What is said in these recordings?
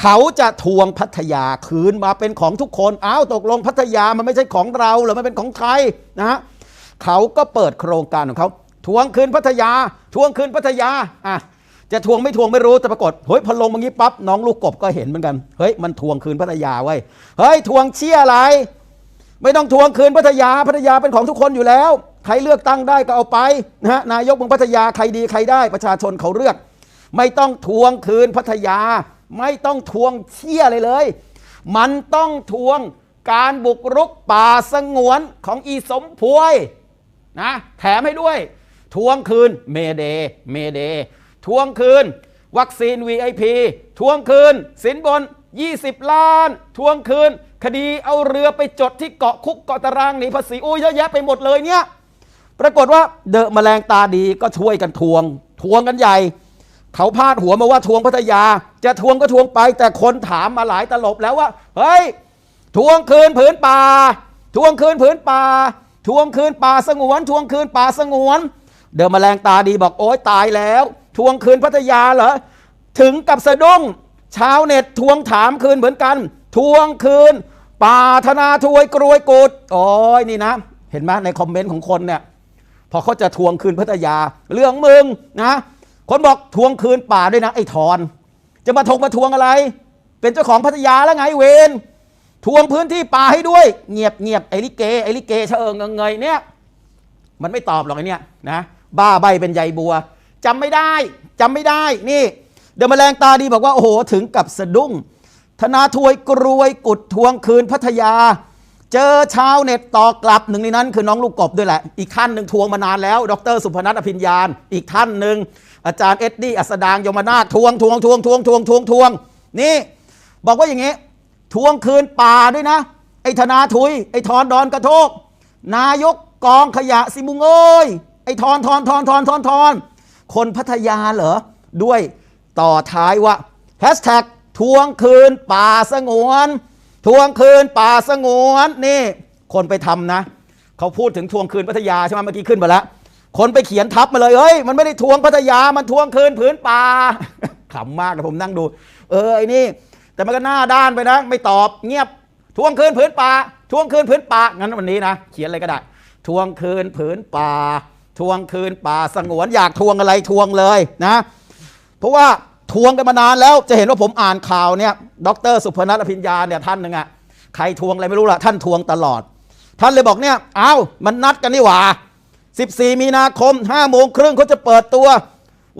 เขาจะทวงพัทยาคืนมาเป็นของทุกคนอ้าวตกลงพัทยามันไม่ใช่ของเราหรือมันเป็นของใครนะฮะเขาก็เปิดโครงการของเขาทวงคืนพัทยา ทวงคืนพัทยาอะจะทวงไม่ทวงไม่รู้แต่ปรากฏเฮ้ยพอลงมางี้ปั๊บน้องลูกกบก็เห็นเหมือนกันเฮ้ยมันทวงคืนพัทยาไว้เฮ้ยทวงเชี่ยอะไร ไม่ต้องทวงคืนพัทยาพัทยาเป็นของทุกคนอยู่แล้ว ใครเลือกตั้งได้ก็เอาไปนะฮะนายกเมืองพัทยาใครดีใครได้ประชาชนเขาเลือก ไม่ต้องทวงคืนพัทยา ไม่ต้องทวงเชี่ยเลยเลย มันต้องทวงการบุกรุกป่าสงวนของอีสมพวยนะแถมให้ด้วย ทวงคืนเมเดเมเดทวงคืน วัคซีน VIP ทวงคืน สินบน 20 ล้าน ทวงคืน คดีเอาเรือไปจดที่เกาะคุกเกาะตารางหนีภาษีโอ้ยเยอะแยะไปหมดเลยเนี่ยปรากฏว่าเดอะแมลงตาดีก็ช่วยกันทวง ทวงกันใหญ่ เขาพาดหัวมาว่าทวงพัทยา จะทวงก็ทวงไป แต่คนถามมาหลายตลบแล้วว่า เฮ้ย ทวงคืนผืนป่า ทวงคืนผืนป่า ทวงคืนป่าสงวน ทวงคืนป่าสงวน เดอะแมลงตาดีบอกโอ๊ยตายแล้ว ทวงคืนพัทยาเหรอ ถึงกับสะดุ้ง ชาวเน็ตทวงถามคืนเหมือนกัน ทวงคืน ป่าธนาทวยกรวยกุดโอ้ยนี่นะ เห็นไหมในคอมเมนต์ของคนเนี่ย พอเขาจะทวงคืนพัทยา เรื่องมึงนะ คนบอกทวงคืนป่าด้วยนะไอ้ทอน จะมาทงมาทวงอะไร เป็นเจ้าของพัทยาแล้วไงเวนทวงพื้นที่ป่าให้ด้วย เงียบเงียบไอ้ลิเกไอ้ลิเกเชิงเงงเงยเนี่ย มันไม่ตอบหรอกไอ้เนี่ยนะบ้าใบเป็นใยบัวจำไม่ได้จำไม่ได้นี่ เดอะแมลงตาดีบอกว่าโอ้โหถึงกับสะดุ้งธนาทวยกรวยกุดทวงคืนพัทยา เจอชาวเน็ตตอกลับหนึ่งในนั้นคือน้องลูกกบด้วยแหละ อีกท่านหนึ่งทวงมานานแล้ว ดร สุพนัทอภิญญาณอีกท่านหนึ่งอาจารย์เอ็ดดี้อัสดางยมนาถทวงทวงทวงทวงทวงทวงทวงนี่ บอกว่าอย่างงี้ ทวงคืนป่าด้วยนะ ไอธนาทุย ไอทอนดอนกระโทก นายกกองขยะสิมุงเอ้ยไอทอนทอนทอนทอนทอนทอนคนพัทยาเหรอ ด้วยต่อท้ายว่าแฮชแท็กทวงคืนป่าสงวน ทวงคืนป่าสงวนนี่ คนไปทำนะเขาพูดถึงทวงคืนพัทยาใช่ไหมเมื่อกี้ขึ้นมาแล้วคนไปเขียนทับมาเลยเฮ้ยมันไม่ได้ทวงพัทยามันทวงคืนผืนป่าขำมากนะผมนั่งดู เออไอ้นี่ แต่มันก็หน้าด้านไปนะ ไม่ตอบเงียบทวงคืนผืนป่าทวงคืนผืนป่างั้นวันนี้นะเขียนอะไรก็ได้ ทวงคืนผืนป่า ทวงคืนป่าสงวนอยากทวงอะไรทวงเลยนะ เพราะว่า ทวงกันมานานแล้วจะเห็นว่าผมอ่านข่าวเนี่ยดรสุพนัทอภิญญาเนี่ยท่านหนึ่งอะใครทวงอะไรไม่รู้ละท่านทวงตลอด ท่านเลยบอกเนี่ยเอ้ามันนัดกันนี่หว่า 14 มีนาคม5โมงครึ่งเขาจะเปิดตัว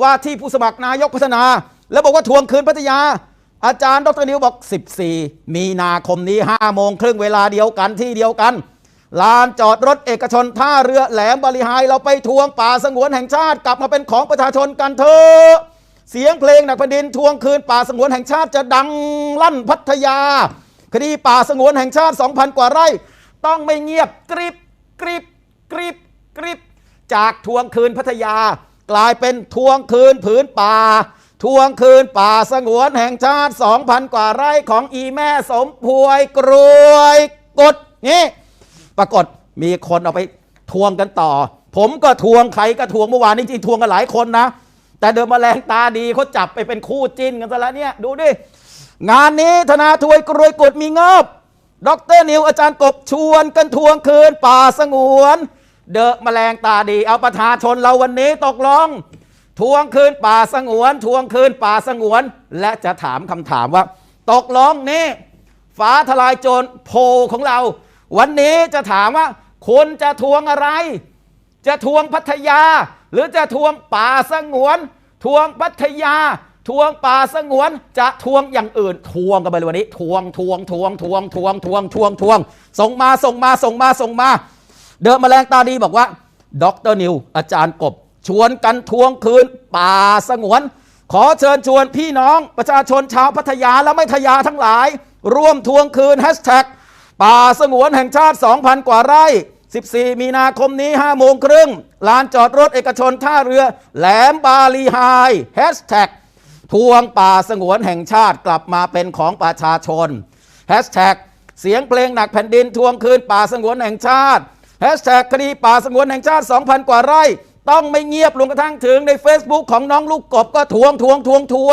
ว่าที่ผู้สมัครนายกพัฒนา แล้วบอกว่าทวงคืนพัทยา อาจารย์ดรนิวบอก 14 มีนาคมนี้5โมงครึ่งเวลาเดียวกันที่เดียวกันลานจอดรถเอกชนท่าเรือแหลมบริหายเราไปทวงป่าสงวนแห่งชาติกลับมาเป็นของประชาชนกันเถอะ เสียงเพลงหนักแผ่นดินทวงคืนป่าสงวนแห่งชาติจะดังลั่นพัทยา คดีป่าสงวนแห่งชาติ 2,000 กว่าไร่ ต้องไม่เงียบกริบกริบกริบกริบจากทวงคืนพัทยา กลายเป็นทวงคืนผืนป่า ทวงคืนป่าสงวนแห่งชาติ 2,000 กว่าไร่ของอีแม่สมพวยกรวยกดนี่ปรากฏมีคนเอาไปทวงกันต่อ ผมก็ทวงใครก็ทวงเมื่อวานนี้จริงทวงกันหลายคนนะ แต่เดิมแมลงตาดีเขาจับไปเป็นคู่จิ้นกันซะแล้วเนี่ย ดูดิ งานนี้ธนาทวยกรวยกดมีงอบดรนิวอาจารย์กบชวนกันทวงคืนป่าสงวน เดอะแมลงตาดี เอาประชาชนเราวันนี้ตกลงทวงคืนป่าสงวน ทวงคืนป่าสงวน และจะถามคำถามว่า ตกลงนี่ฟ้าทลายโจรโพของเรา วันนี้จะถามว่าคุณจะทวงอะไร จะทวงพัทยา หรือจะทวงป่าสงวน ทวงพัทยา ทวงป่าสงวน จะทวงอย่างอื่น ทวงกันไปเลยวันนี้ ทวงทวงทวงทวงทวงทวงทวงทวง ส่งมาส่งมาส่งมาส่งมา เดิมแมลงตาดีบอกว่าดรนิว อาจารย์กบ ชวนกันทวงคืน ป่าสงวน ขอเชิญชวนพี่น้องประชาชนชาวพัทยาและไม่ทยาทั้งหลาย ร่วมทวงคืนแฮชแท็กป่าสงวนแห่งชาติ 2,000 กว่าไร่ 14 มีนาคมนี้5โมงครึ่งลานจอดรถเอกชนท่าเรือ แหลมบาลีไฮแฮชแท็กทวงป่าสงวนแห่งชาติกลับมาเป็นของประชาชนแฮชแท็กเสียงเพลงหนักแผ่นดินทวงคืนป่าสงวนแห่งชาติแฮชแท็กคดีป่าสงวนแห่งชาติ 2,000 กว่าไร่ ต้องไม่เงียบลงกระทั่งถึงใน Facebook ของน้องลูกกบก็ทวงทวงทวงทวง